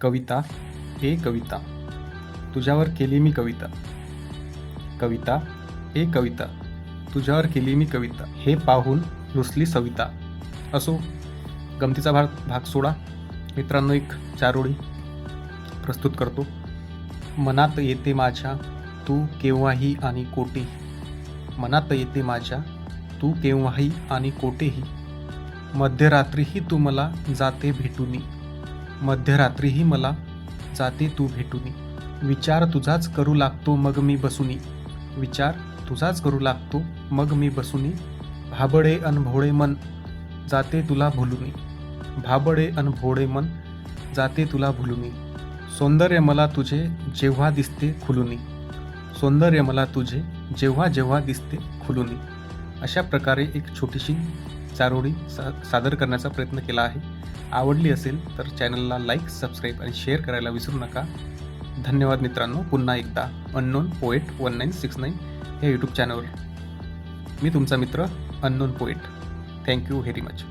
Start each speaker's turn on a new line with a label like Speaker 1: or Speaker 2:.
Speaker 1: कविता हे कविता. तुझ्यावर केली मी कविता. कविता हे कविता. तुझ्यावर केली मी कविता. हे पाहून रुसली सविता. असो गमतीचा भाग भाग सोडा. मित्रांनो एक चारोळी प्रस्तुत करतो. मनात येते माझ्या तू केव्हाही आणि कोठेही. मनात येते माझ्या तू केव्हाही आणि कोठेही. मध्यरात्रीही तू मला जाते भेटूनी. मध्यरात्रीही मला जाते तू भेटूनी. विचार तुझाच करू लागतो मग मी बसूनी. विचार तुझाच करू लागतो मग मी बसूनी. भाबडे अनभोळे मन जाते तुला भुलुनी. भाबडे अनभोळे मन जाते तुला भुलुनी. सौंदर्य मला तुझे जेव्हा दिसते खुलुनी. सौंदर्य मला तुझे जेव्हा जेव्हा दिसते खुलुनी. अशा प्रकारे एक छोटीशी चारोळी सा सादर करण्याचा प्रयत्न केला आहे. आवडली असेल तर चॅनलला लाईक सबस्क्राईब आणि शेअर करायला विसरू नका. धन्यवाद मित्रांनो. पुन्हा एकदा unknown poet one nine six nine या यूट्यूब चॅनलवर मी तुमचा मित्र unknown poet. Thank you very much